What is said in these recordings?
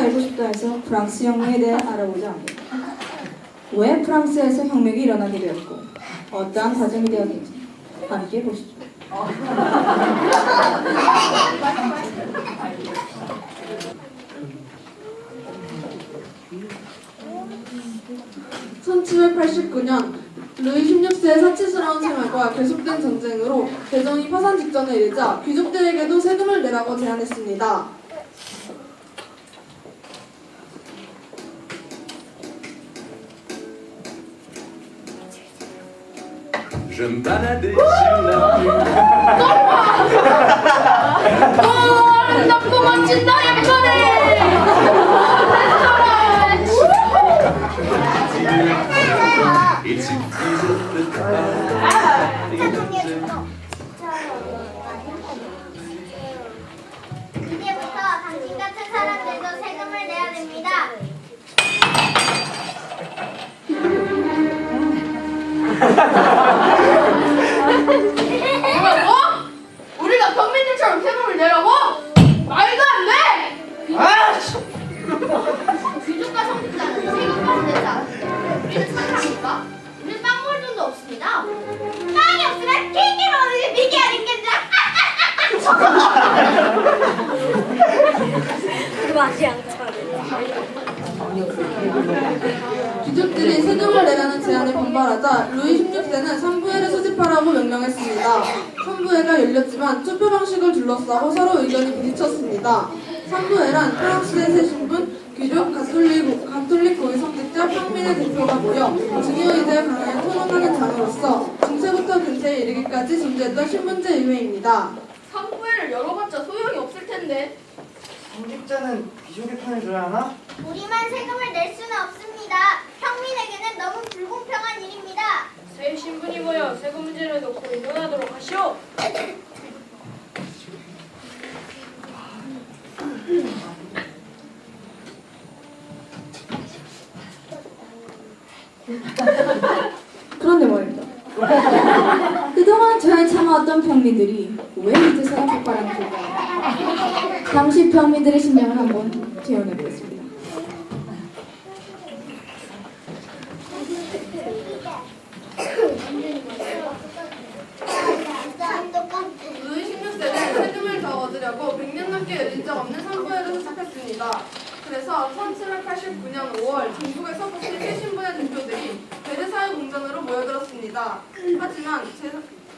90도에서 프랑스 혁명에 대해 알아보자 합니다. 왜 프랑스에서 혁명이 일어나게 되었고 어떠한 과정이 되었는지 함께 보시죠. 1789년 루이 16세의 사치스러운 생활과 계속된 전쟁으로 대정이 파산 직전에 이르자 귀족들에게도 세금을 내라고 제안했습니다. Je me baladais sur la rue. 나쁘 멋진다 예쁘네 Il suffisait de parler. 이제 빵이 없으면 케이크 먹는 게 미개 아닌겠냐? 귀족들이 세금을 내라는 제안에 반발하자 루이 16세는 산부회를 소집하라고 명령했습니다. 산부회가 열렸지만 투표 방식을 둘러싸고 서로 의견이 부딪혔습니다. 산부회란 프랑스의 새 신분, 귀족, 가톨릭, 가톨릭 고위 성직자, 평민의 대표가 모여 중요 의제에 관하여 토론하는 장으로서 중세부터 근세에 이르기까지 존재했던 신분제 의회입니다. 산부회를 열어봤자 소용이 없을 텐데 성직자는 귀족의 편을 들어야 하나? 우리만 세금을 낼 수는 없습니다. 평민에게는 너무 불공평한 일입니다. 새 신분이 모여 세금 문제를 놓고 의논하도록 하시오 그런데 말입니다. 그동안 참아왔던 평민들이 왜 이제 사람 폭발하는 걸까요? 당시 평민들의 심령을 한번 재현해 보겠습니다. 루이 16세는 세금을 더 얻으려고 100년 넘게 열린 적 없는 선거회를 소집했습니다. 그래서 1789년 5월 전국에서 뽑힌 새 신분의 대표들이 베르사유 궁전으로 모여들었습니다. 하지만 제,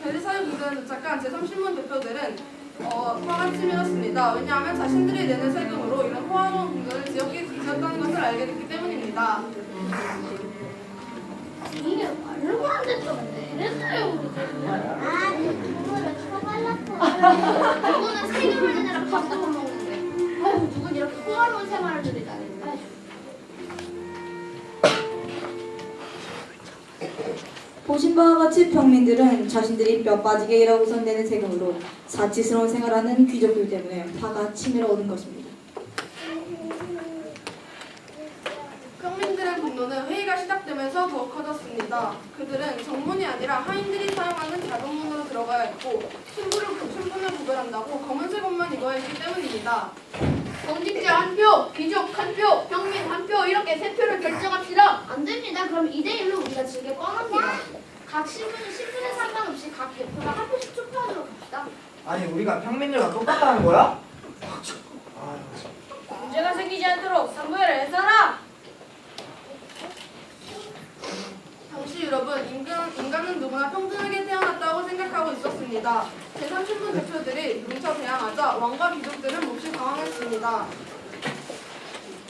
궁전에 도착한 제3신분 대표들은 어, 화가 치밀었습니다. 왜냐하면 자신들이 내는 세금으로 이런 호화로운 궁전을 지었기 지었다는 것을 알게 됐기 때문입니다. 이게 말로 안 됐던데. 그랬어요. 아, 그거를 처발랐어. 누구는 세금을 내느라 밥도 못 먹는데. 아유, 누군 이렇게 호화로운 생활을 누리다니. 보신 바와 같이 평민들은 자신들이 뼈 빠지게 일하고 선 내는 세금으로 사치스러운 생활하는 귀족들 때문에 화가 치밀어 오른 것입니다. 평민들의 분노는 회의가 시작되면서 더욱 커졌습니다. 그들은 정문이 아니라 하인들이 사용하는 작은 문으로 들어가야 했고 신분을, 신분을 구별한다고 검은색 옷만 입어야 했기 때문입니다. 성직자 한 표, 귀족 한 표, 평민 한 표 이렇게 세 표를 결정합시다 안 됩니다. 그럼 2대1로 우리가 지게 뻔합니다. 각 신분이 신분에 상관없이 각 대표가 한 표씩 투표하도록 합시다. 아니 우리가 평민들과 똑같다는 거야? 문제가 생기지 않도록 산부회를 해서라 당시 유럽은 인간, 인간은 누구나 평등하게 태어났다고 생각하고 있었습니다. 제3신분 대표들이 뭉쳐 대항하자 왕과 귀족들은 몹시 당황했습니다.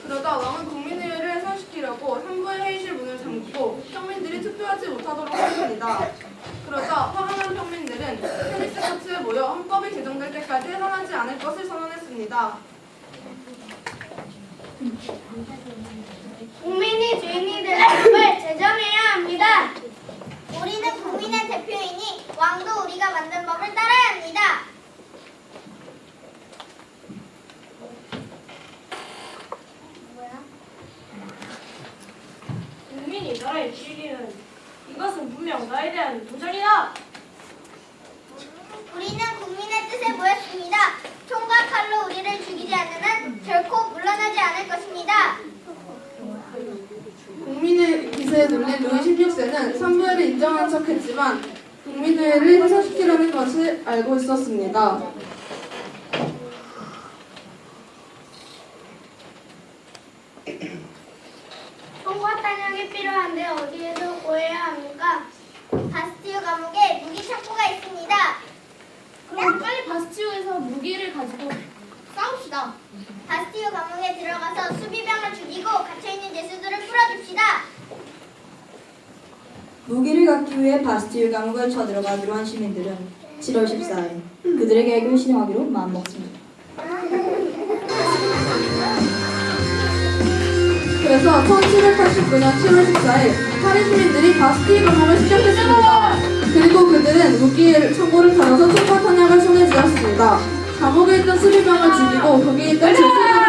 그러다 왕은 국민의회를 해산시키려고 산부의 회의실 문을 잠그고 평민들이 투표하지 못하도록 했습니다. 그러자 난 평민들은 테니스 코트에 모여 헌법이 개정될 때까지 해산하지 않을 것을 선언했습니다. 국민이 주인이 되는 법을 제정해야 합니다. 우리는 국민의 대표이니 왕도 우리가 만든 법을 따라야 합니다. 나라의 지위는 이것은 분명 나에 대한 도전이다. 우리는 국민의 뜻에 모였습니다. 총과 칼로 우리를 죽이지 않는 한 결코 물러나지 않을 것입니다. 국민의 기세에 눌린 루이 16세는 선별을 인정한 척했지만 국민의회를 해산시키려는 것을 알고 있었습니다. 바스티오에서 무기를 가지고 싸웁시다. 바스티유 감옥에 들어가서 수비병을 죽이고 갇혀있는 죄수들을 풀어줍시다. 무기를 갖기 위해 바스티유 감옥을 쳐들어가기로 한 시민들은 7월 14일 그들의 계획을 실행하기로 마음먹습니다. 그래서 1789년 7월 14일 파리 시민들이 바스티유 감옥을 시작했습니다. 쥐었습니다. 감옥에 있던 수비병을 죽이고 거기에 있던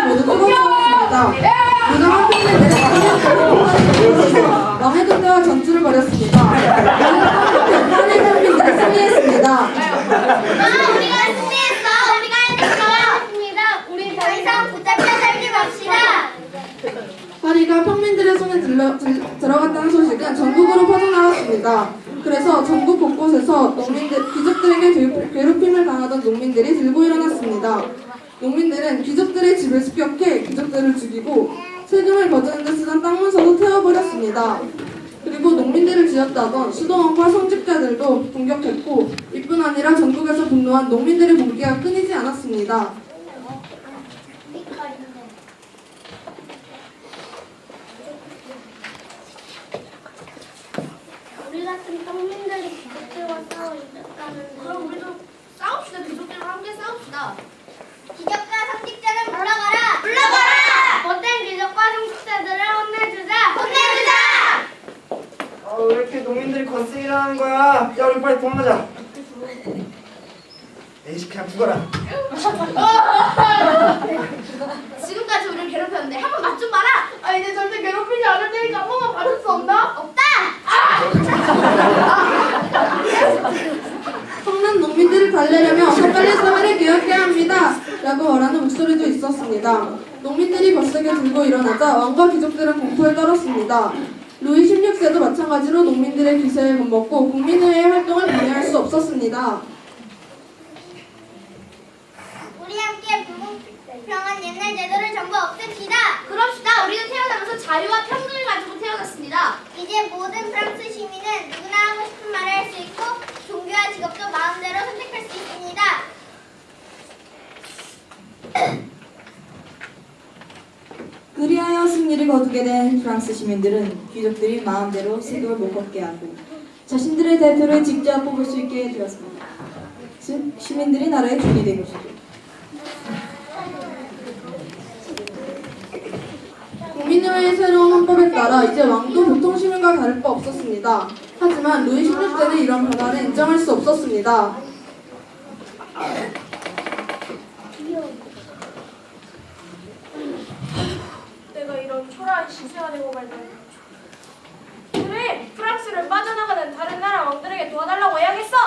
모두 왕의 군대와 전투를 벌였습니다. 평민들이 승리했습니다. 아, 우리가 승리했어. 우리가 해냈어. 우리 더 이상 붙잡혀 살지 맙시다. 파리가 평민들의 손에 들러, 들, 들어갔다는 소식은 전국으로 퍼져나갔습니다. 그래서 전국 곳곳에서 농민들, 귀족들에게 괴- 괴롭힘을 당하던 농민들이 들고 일어났습니다. 농민들은 귀족들의 집을 습격해 귀족들을 죽이고 세금을 거두는 데 쓰던 땅 문서도 태워버렸습니다. 그리고 농민들을 지었다던 수도원과 성직자들도 공격했고 이뿐 아니라 전국에서 분노한 농민들의 봉기가 끊이지 않았습니다. 우리 같은 평민들이 기적들과 싸워 이겼다는데 그럼 우리도 싸웁시다. 귀족들과 함께 싸웁시다. 기적과 성직자는 물러가라! 물러가라! 못된 기적과 성직자들을 혼내주자! 혼내주자! 아, 왜 이렇게 농민들이 거슬리려 하는 거야? 야, 우리 빨리 도망가자. 에이씨, 그냥 죽어라. 지금까지 우리를 괴롭혔는데 한 번 맛 좀 봐라. 아 이제 절대 괴롭히지 않을 테니까 한 번만 봐줄 수 없나? 없다! 성난 농민들을 달래려면 더 빨리 사회를 개혁해야 합니다. 라고 말하는 목소리도 있었습니다. 농민들이 벌써게 들고 일어나자 왕과 귀족들은 공포에 떨었습니다. 루이 16세도 마찬가지로 농민들의 기세에 겁먹고 국민회의 활동을 방해할 수 없었습니다. 우리 함께 불공평한 옛날 제도를 전부 없앱시다! 그럽시다. 우리는 태어나면서 자유와 평등을 가지고 태어났습니다. 이제 모든 프랑스 시민은 누구나 하고 싶은 말을 할 수 있고 종교와 직업도 마음대로 선택할 수 있습니다. 승리를 거두게 된 프랑스 시민들은 귀족들이 마음대로 세금을 못 걷게 하고 자신들의 대표를 직접 뽑을 수 있게 되었습니다. 즉 시민들이 나라의 주인이 된 것이죠. 국민회의 새로운 헌법에 따라 이제 왕도 보통 시민과 다를 바 없었습니다. 하지만 루이 16세는 이런 변화를 인정할 수 없었습니다. 내가 이런 초라한 되고 말다. 그래, 프랑스를 빠져나가는 다른 나라 왕들에게 도와달라고 해야겠어.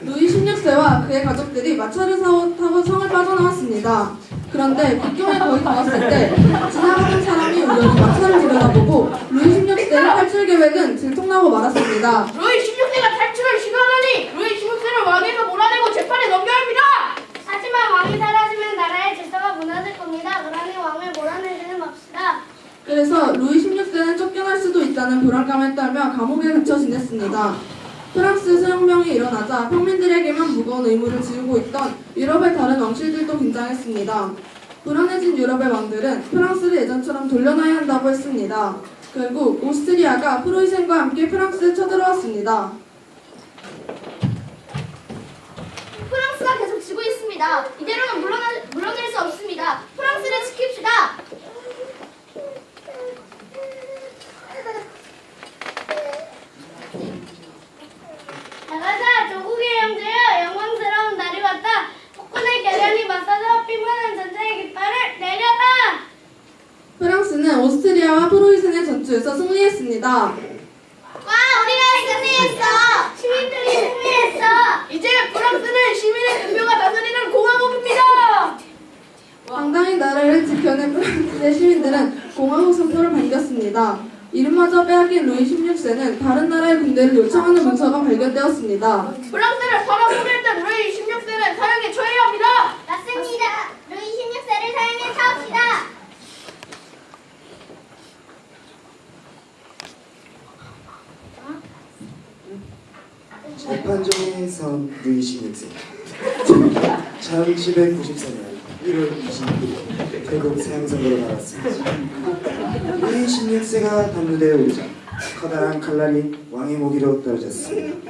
루이 16세와 그의 가족들이 마차를 타고 성을 빠져나왔습니다. 그런데 국경에 거의 다 왔을 때 지나가는 사람이 우연히 마차를 들여다보고 루이 16세의 탈출 계획은 들통나고 말았습니다. 루이 16세가 탈출을 시도하다니 루이 16세를 왕에서 몰아내고 재판에 넘겨야 합니다. 하지만 왕이 사라지면 나라의 질서가 무너질 겁니다. 그러니 왕을 몰아내지는 맙시다. 그래서 루이 16세는 쫓겨날 수도 있다는 불안감을 떨며 감옥에 갇혀 지냈습니다. 프랑스에서 혁명이 일어나자 평민들에게만 무거운 의무를 지우고 있던 유럽의 다른 왕실들도 긴장했습니다. 불안해진 유럽의 왕들은 프랑스를 예전처럼 돌려놔야 한다고 했습니다. 결국 오스트리아가 프로이센과 함께 프랑스에 쳐들어왔습니다. 프랑스가 계속 지고 있습니다. 이대로는 물러나, 물러날 수 없습니다. 프랑스를 지킵시다. 나가자 조국의 형제여 영광스러운 날이 왔다. 폭군의 결연이 맞서서 삐만한 전쟁의 깃발을 내려라. 프랑스는 오스트리아와 프로이센의 전투에서 승리했습니다. 와 우리가 승리했어. 시민들이 승리했어. 이제 프랑스는 시민의 대표가 다스리는 공화국입니다. 당당히 나라를 지켜낸 프랑스의 시민들은 공화국 선포를 반겼습니다. 이름마저 빼앗긴 루이 16세는 다른 나라의 군대를 요청하는 문서가 발견되었습니다. 프랑스를 팔아보겠던 루이 16세는 사형에 처해야 합니다. 맞습니다. 루이 16세를 사용해 사옵시다. 루이 16세 1794년 1월 29일 태국 사형선고로 나왔습니다. 루이 16세가 담요대에 오르자 커다란 칼날이 왕의 모기로 떨어졌습니다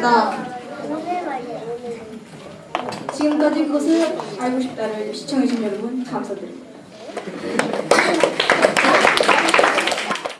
나갔습니다. 지금까지 그것을 알고 싶다를 시청해주신 여러분 감사드립니다.